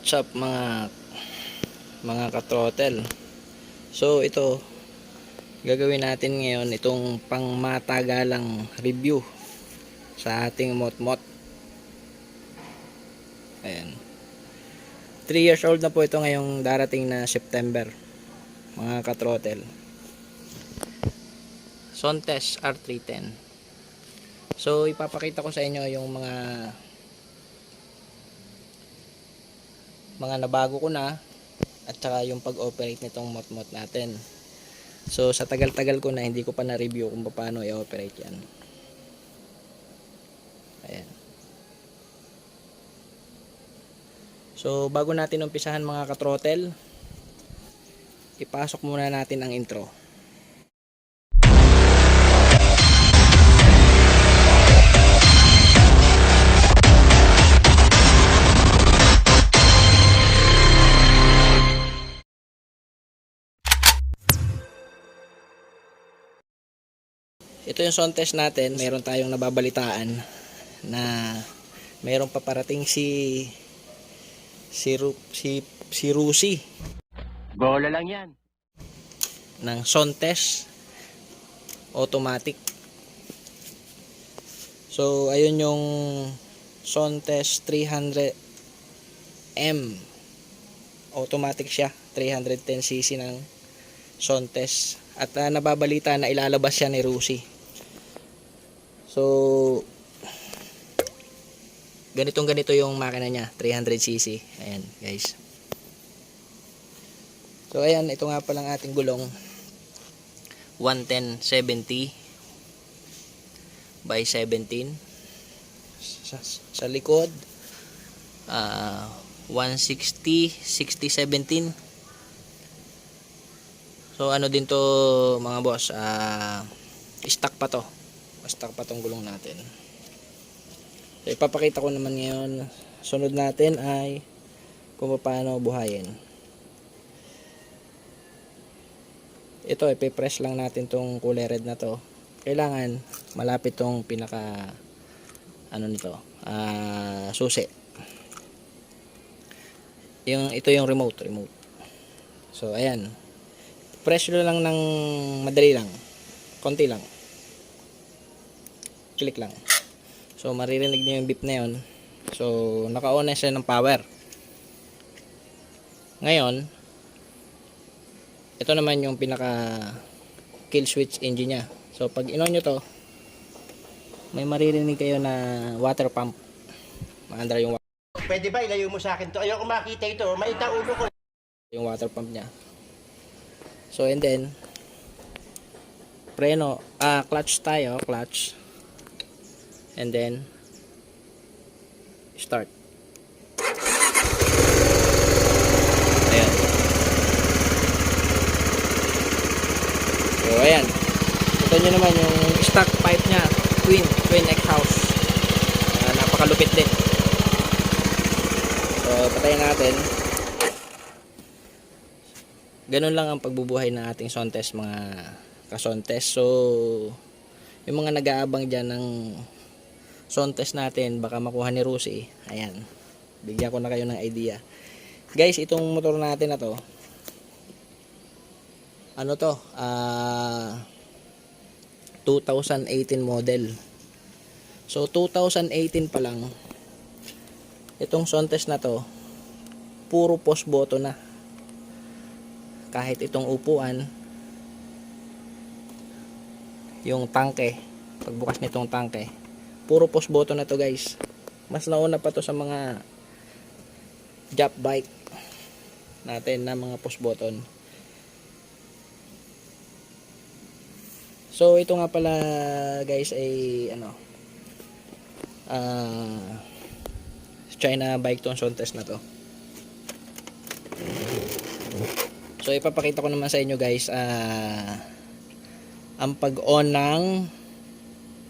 What's up mga mga katrotel. So ito gagawin natin ngayon itong pangmatagalang review sa ating motmot. Ayan. 3 years old na po ito ngayong darating na September mga katrotel. Sontes R310 So ipapakita ko sa inyo yung mga mga nabago ko na at saka yung pag-operate nitong motmot natin. So sa tagal-tagal ko na hindi ko pa na-review kung paano i-operate yan. Ayan. So bago natin umpisahan mga katrotel, ipasok muna natin ang intro. Ito yung sound test natin. Meron tayong nababalitaan na meron paparating si si Ru, si si Rusi Bola lang yan. ng sound test automatic. So ayun yung sound test 300 M automatic siya 310cc ng sound test at ah, nababalita na ilalabas siya ni Rusi so ganitong ganito yung makina niya 300cc ayan guys. So ayan ito nga palang ating gulong. 110 70 by 17 sa, sa likod ah 160 60 17 so ano din to mga boss? Ah stock pa to stock pa gulong natin. So ipapakita ko naman ngayon sunod natin ay kung paano buhayin. Ito ipipress lang natin tong kulay red na to. Kailangan malapit tong pinaka ano nito ah susi. Yung ito yung remote remote. So ayan. Press lang ng madali lang. Konti lang click lang so maririnig nyo yung beep na yun so naka-on na siya ng power ngayon ito naman yung pinaka kill switch engine nya so pag in-on nyo to may maririnig kayo na water pump maandar yung Pwede ba ilayo mo sa akin to? Ayoko makita ito. Maita ulo ko. yung water pump niya. So and then preno, ah clutch tayo, clutch. And then start. Ayan. So ayan. Ito nyo naman yung stock pipe niya, twin, twin exhaust. Ah, napakalupit din. So patayin natin ganun lang ang pagbubuhay ng ating sontes mga kasontes so yung mga nag-aabang dyan ng sontes natin baka makuha ni Rusi. Ayan. Bigyan ko na kayo ng idea. Guys itong motor natin na to ano to? Ah 2018 model. So 2018 pa lang itong sontes na to puro post button na. Kahit itong upuan yung tangke pagbukas nitong tangke puro push button na to guys. Mas nauna pa to sa mga job bike natin na mga push button. So ito nga pala guys ay ano ah China bike tong Sontes na to. So ipapakita ko naman sa inyo guys ah ang pag-on ng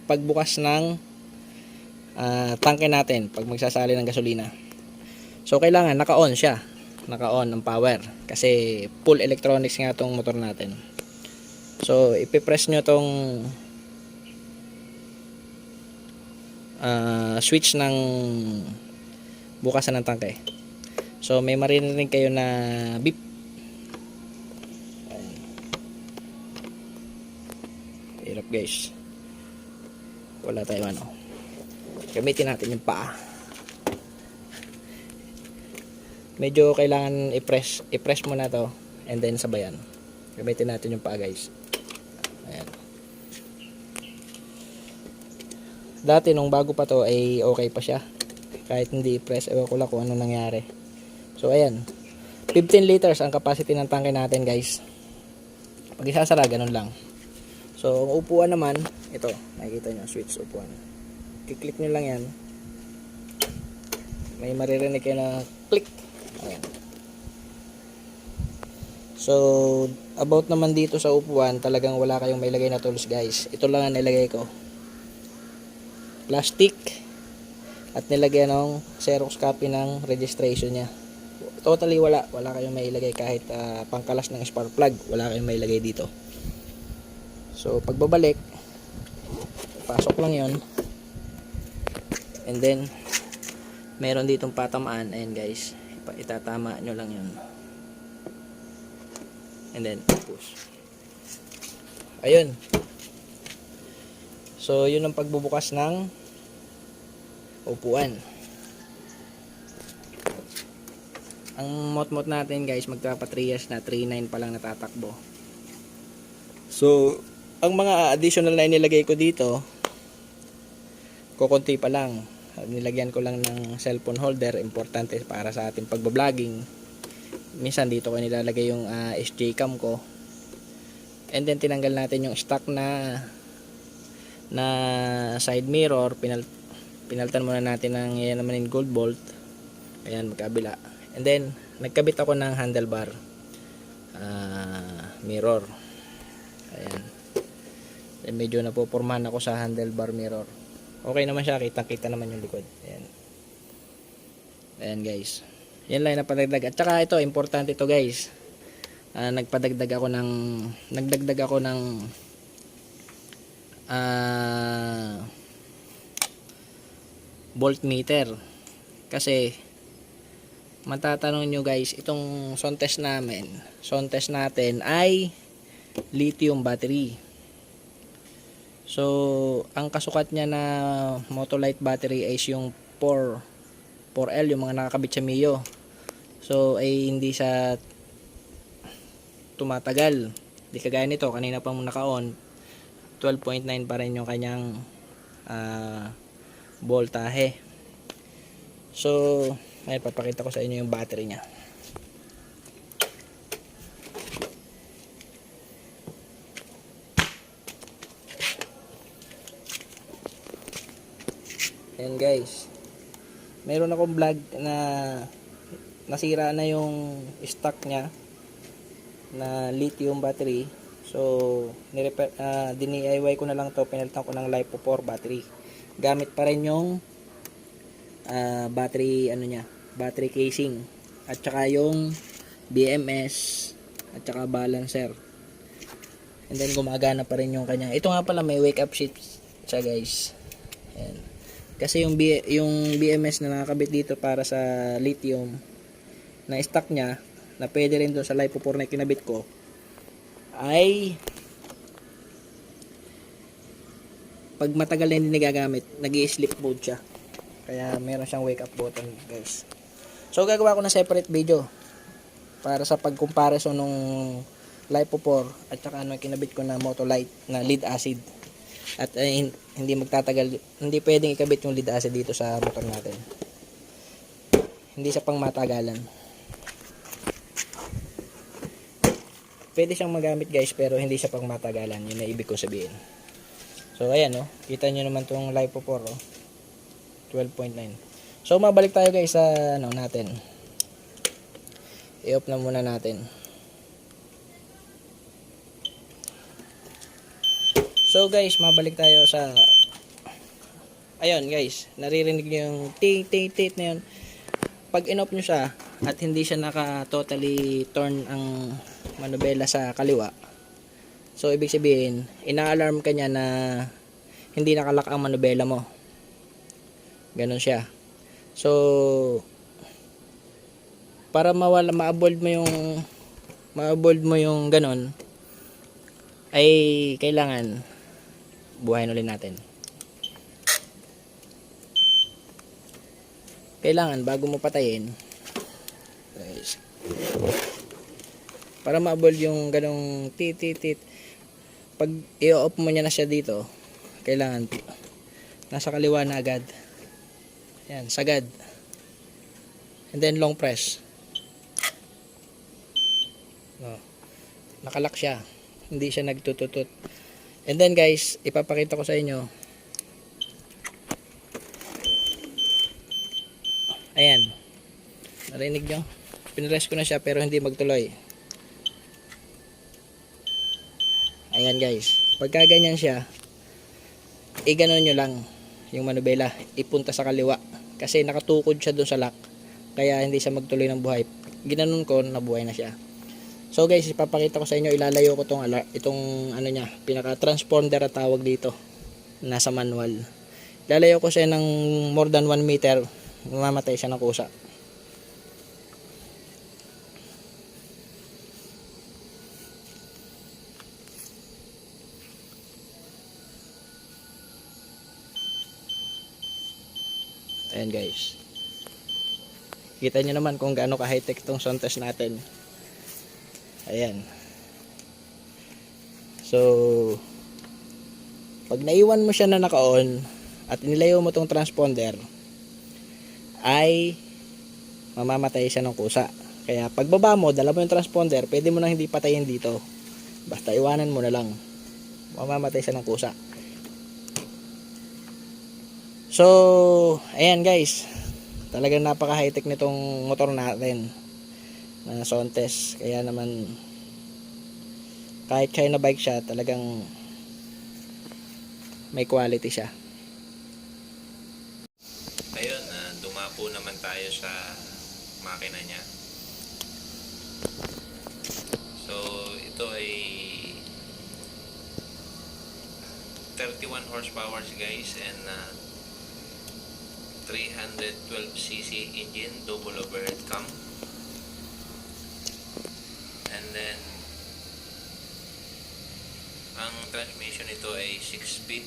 pagbukas ng ah, tangke natin pag magsasali ng gasolina. So kailangan naka-on siya. Naka-on ng power kasi full electronics nga tong motor natin. So ipipress nyo tong ah, switch ng bukasan ng tangke. So may maririnig kayo na beep. Hirap guys. Wala tayong ano. Gamitin natin yung paa. Medyo kailangan i-press, i-press muna to and then sabayan. Gamitin natin yung paa guys. Ayan. Dati nung bago pa to ay okay pa siya. Kahit hindi i-press, ewan ko lang kung ano nangyari. So ayan. 15 liters ang capacity ng tangke natin guys. Pag isasara, ganun lang. So ang upuan naman, ito, makikita nyo, switch upuan. Kiklik nyo lang yan. May maririnig kayo na click. Ayan. So, about naman dito sa upuan, talagang wala kayong mailagay na tools guys. Ito lang ang nilagay ko. Plastic. At nilagyan ng Xerox copy ng registration niya. Totally wala. Wala kayong mailagay kahit ah, pangkalas ng spark plug. Wala kayong mailagay dito. So, pagbabalik, pasok lang yon And then, meron ditong patamaan. Ayan guys. Itatama nyo lang yun. And then, push. Ayun. So, yun ang pagbubukas ng upuan. Ang mot-mot natin guys, magpapa 3 years na, 3.9 pa lang natatakbo. So, ang mga additional na inilagay ko dito, kukunti pa lang. Nilagyan ko lang ng cellphone holder, importante para sa ating pagbabloging. Minsan dito ko nilalagay yung ah, SJ cam ko. And then tinanggal natin yung stock na na side mirror, pinal pinaltan muna natin ng yan naman yung gold bolt. Ayan, magkabila. And then, nagkabit ako ng handlebar ah, mirror. Ayan. Then, medyo napopormahan ako sa handlebar mirror. Okay naman siya, kitang-kita naman yung likod. Ayan. Ayan guys. Yan lang napadagdag. At saka ito, importante ito guys. Ah, nagpadagdag ako ng nagdagdag ako ng ah voltmeter. Kasi matatanong nyo guys, itong sound test namin, sound test natin ay lithium battery. So, ang kasukat niya na Motolite battery is yung 4 4L, yung mga nakakabit sa Mio. So, ay hindi siya tumatagal. Di kagaya nito, kanina pang naka-on, 12.9 pa rin yung kanyang ah, voltahe. So, ay papakita ko sa inyo yung battery niya. Ayan guys. Meron akong vlog na nasira na yung stock niya na lithium battery. So, nirepair, uh, DIY ko na lang to, pinalitan ko ng LiPo 4 battery. Gamit pa rin yung ah, battery ano niya, battery casing at saka yung BMS at saka balancer. And then gumagana pa rin yung kanya. Ito nga pala may wake up sheet siya guys. Ayan. Kasi yung B, yung BMS na nakakabit dito para sa lithium na stock niya na pwede rin doon sa LiPo 4 na kinabit ko ay pag matagal na hindi nagagamit, nag sleep mode siya. Kaya meron siyang wake up button, guys. So gagawa ko ng separate video para sa pag-comparison nung LiPo 4 at saka ano kinabit ko na Motolite na lead acid. At hin- hindi magtatagal, hindi pwedeng ikabit yung lead acid dito sa motor natin. Hindi siya pang matagalan. Pwede siyang magamit guys pero hindi siya pang matagalan. Yun na ibig ko sabihin. So ayan oh, kita nyo naman tong LiPo 4 oh. 12.9. So mabalik tayo guys sa ano natin. I-off na muna natin. So guys, mabalik tayo sa Ayun guys, naririnig niyo yung tit tit tit na yun. Pag in-off nyo siya at hindi siya naka totally turn ang manubela sa kaliwa. So ibig sabihin, ina-alarm ka niya na hindi nakalak ang manubela mo. Ganon siya. So para mawala ma-avoid mo yung ma-avoid mo yung ganon ay kailangan buhayin ulit natin. Kailangan bago mo patayin guys, para ma-avoid yung ganong tit tit tit pag i-off mo niya na siya dito kailangan nasa kaliwa na agad yan sagad and then long press no. nakalak siya hindi siya nagtututot and then guys ipapakita ko sa inyo. Ayan. Narinig nyo? Pinrest ko na siya pero hindi magtuloy. Ayan guys. Pagka ganyan siya iganon nyo lang yung manubela. Ipunta sa kaliwa. Kasi nakatukod siya dun sa lock. Kaya hindi siya magtuloy ng buhay. Ginanon ko nabuhay na siya so guys ipapakita ko sa inyo ilalayo ko tong itong ano niya pinaka transponder at tawag dito nasa manual lalayo ko siya ng more than 1 meter mamamatay siya ng kusa Ayan guys. Kita nyo naman kung gaano ka high-tech tong sound test natin. Ayan. So, pag naiwan mo siya na naka-on at nilayo mo tong transponder, ay mamamatay siya ng kusa. Kaya pagbaba mo, dala mo yung transponder, pwede mo nang hindi patayin dito. Basta iwanan mo na lang. Mamamatay siya ng kusa. So, ayan guys. Talagang napaka high-tech nitong motor natin. Na Sontes. Kaya naman kahit China bike siya, talagang may quality siya. Ayun, ah, dumapo naman tayo sa makina niya. So, ito ay 31 horsepower guys and ah, 312cc engine, double overhead cam. 6 feet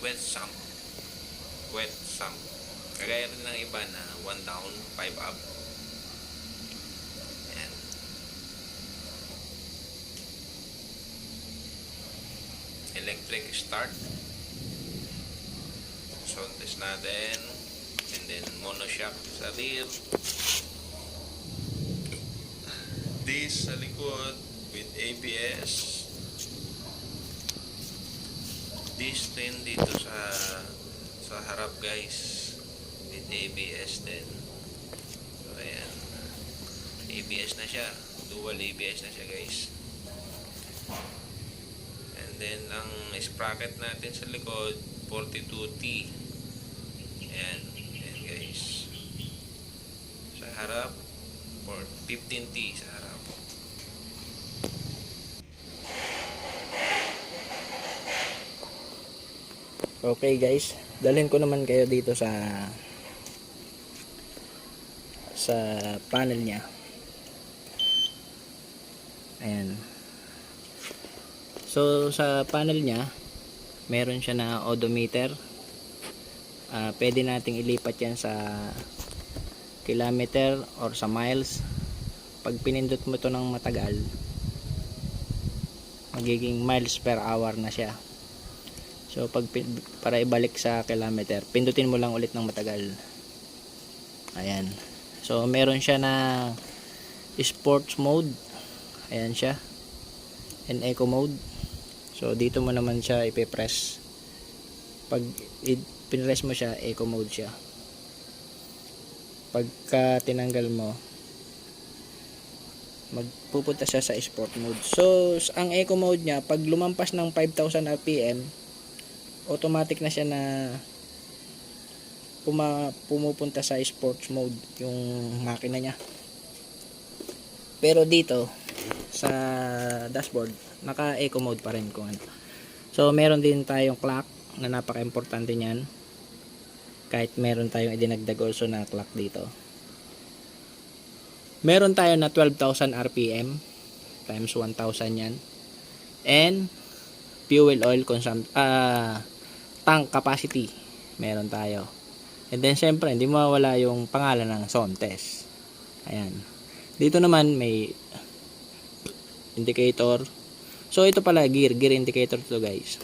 with some with some. Kagaya rin ng iba na 1 down 5 up. Electric start. Suntis natin and then monoshock sa rear. This sa likod with ABS This din dito sa sa harap guys. With ABS din. So ayan. ABS na siya. Dual ABS na siya guys. And then ang sprocket natin sa likod 42T ayan. Ayan guys. Sa harap for 15T sa harap Okay guys, dalhin ko naman kayo dito sa sa panel niya. Ayan. So sa panel niya, meron siya na odometer. Ah, pwede nating ilipat yan sa kilometer or sa miles. Pag pinindot mo to ng matagal, magiging miles per hour na siya. So pag para ibalik sa kilometer, pindutin mo lang ulit ng matagal. Ayan. So meron siya na sports mode. Ayan siya. And eco mode. So dito mo naman siya ipe-press. Pag pinress mo siya, eco mode siya. Pagka tinanggal mo, magpupunta siya sa sport mode. So, ang eco mode niya, pag lumampas ng 5,000 RPM, automatic na siya na puma, pumupunta sa sports mode yung makina niya. Pero dito sa dashboard, naka eco mode pa rin kung ano. So meron din tayong clock na napaka-importante niyan. Kahit meron tayong idinagdag also na clock dito. Meron tayo na 12,000 RPM times 1,000 yan. And fuel oil consum ah tank capacity meron tayo. And then syempre hindi mawala yung pangalan ng Sontes. Ayan. Dito naman may indicator. So ito pala gear, gear indicator to guys.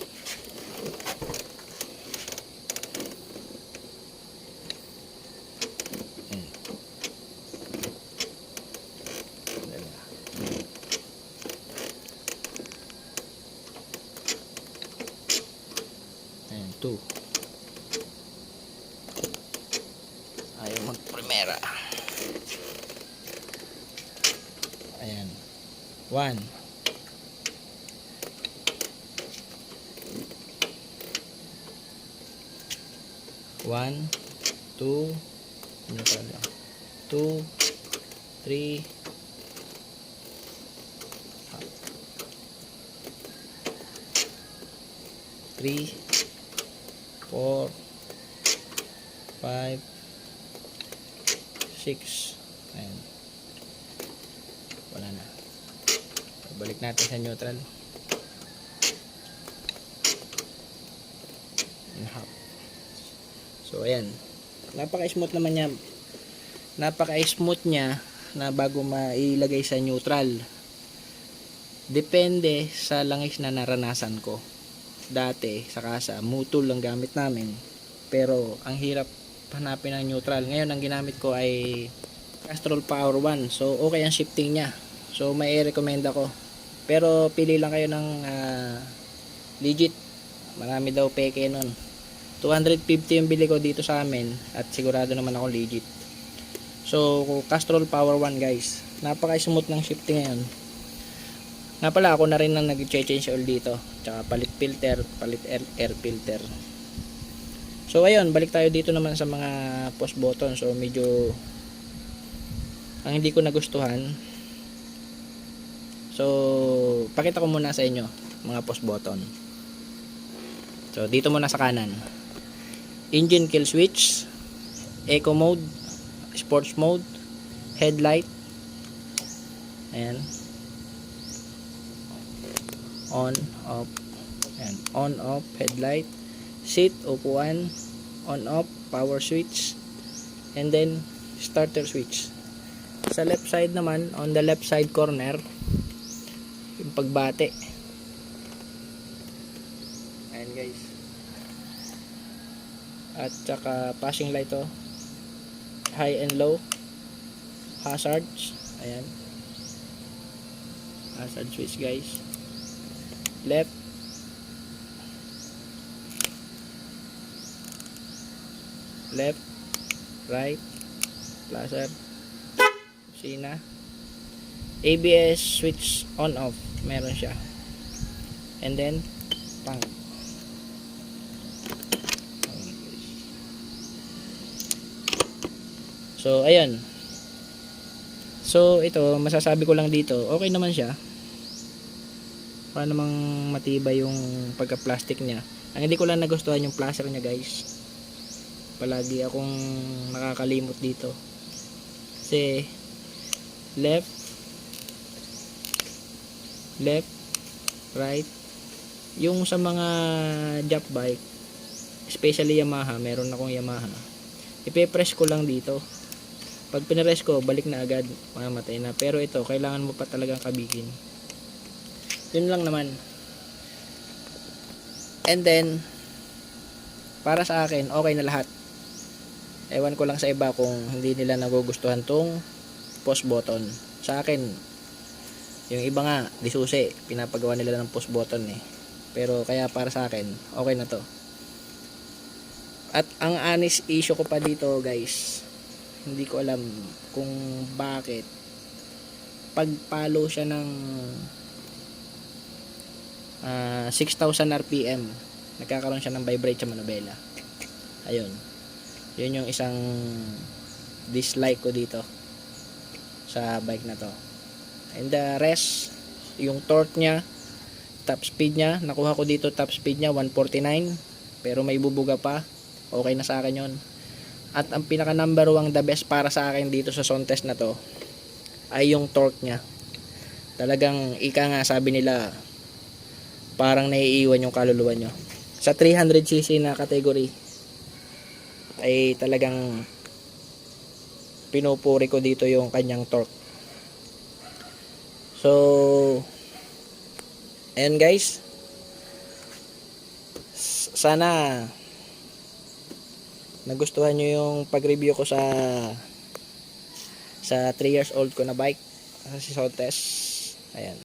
3 4 5 6 ayan. Wala na. Balik natin sa neutral. And so ayan. Napaka smooth naman niya. Napaka smooth niya na bago mailagay sa neutral. Depende sa langis na naranasan ko. Dati, sa kasa, mutol lang gamit namin. Pero, ang hirap hanapin ng neutral. Ngayon, ang ginamit ko ay Castrol Power 1. So, okay ang shifting niya. So, may recommend ako. Pero, pili lang kayo ng ah, legit. Marami daw peke nun. 250 yung bili ko dito sa amin at sigurado naman ako legit. So, Castrol Power 1 guys. Napaka-smooth ng shifting ngayon. Nga pala, ako na rin ang nag-change oil dito. Tsaka palit filter, palit air, air filter. So, ayun, balik tayo dito naman sa mga push button. So, medyo ang hindi ko nagustuhan. So, pakita ko muna sa inyo mga push button. So, dito muna sa kanan. Engine kill switch, eco mode, sports mode, headlight. Ayan. On, off. Ayan. On, off, headlight. Seat, upuan. On, off, power switch. And then, starter switch. Sa left side naman, on the left side corner, yung pagbate. Ayan guys. At saka passing light to. High and low. Hazards. Ayan. Hazard switch guys. Left. Left. Right. Placer. Sina. ABS switch on off. Meron siya. And then, pang. So, ayan. So, ito, masasabi ko lang dito, okay naman siya. Para namang matibay yung pagka-plastic niya. Ang hindi ko lang nagustuhan yung plaster niya, guys. Palagi akong nakakalimot dito. Kasi, left, left, right. Yung sa mga jump bike, especially Yamaha, meron akong Yamaha. Ipe-press ko lang dito. Pag pinress ko, balik na agad, mamamatay na. Pero ito, kailangan mo pa talagang kabigin. Yun lang naman. And then, para sa akin, okay na lahat. Ewan ko lang sa iba kung hindi nila nagugustuhan tong post button. Sa akin, yung iba nga, disusi, pinapagawa nila ng post button eh. Pero kaya para sa akin, okay na to. At ang honest issue ko pa dito guys, hindi ko alam kung bakit pagpalo siya ng ah, 6,000 RPM nagkakaroon siya ng vibrate sa manubela. Ayun. Yun yung isang dislike ko dito sa bike na to. And the rest yung torque niya top speed niya nakuha ko dito top speed niya 149 pero may bubuga pa. Okay na sa akin yun. At ang pinaka number one the best para sa akin dito sa Sontes na to ay yung torque niya. Talagang ika nga sabi nila parang naiiwan yung kaluluwa nyo. Sa 300cc na category ay talagang pinupuri ko dito yung kanyang torque. So, ayan guys. Sana nagustuhan nyo yung pag-review ko sa sa 3 years old ko na bike. Si Sotes. Ayan.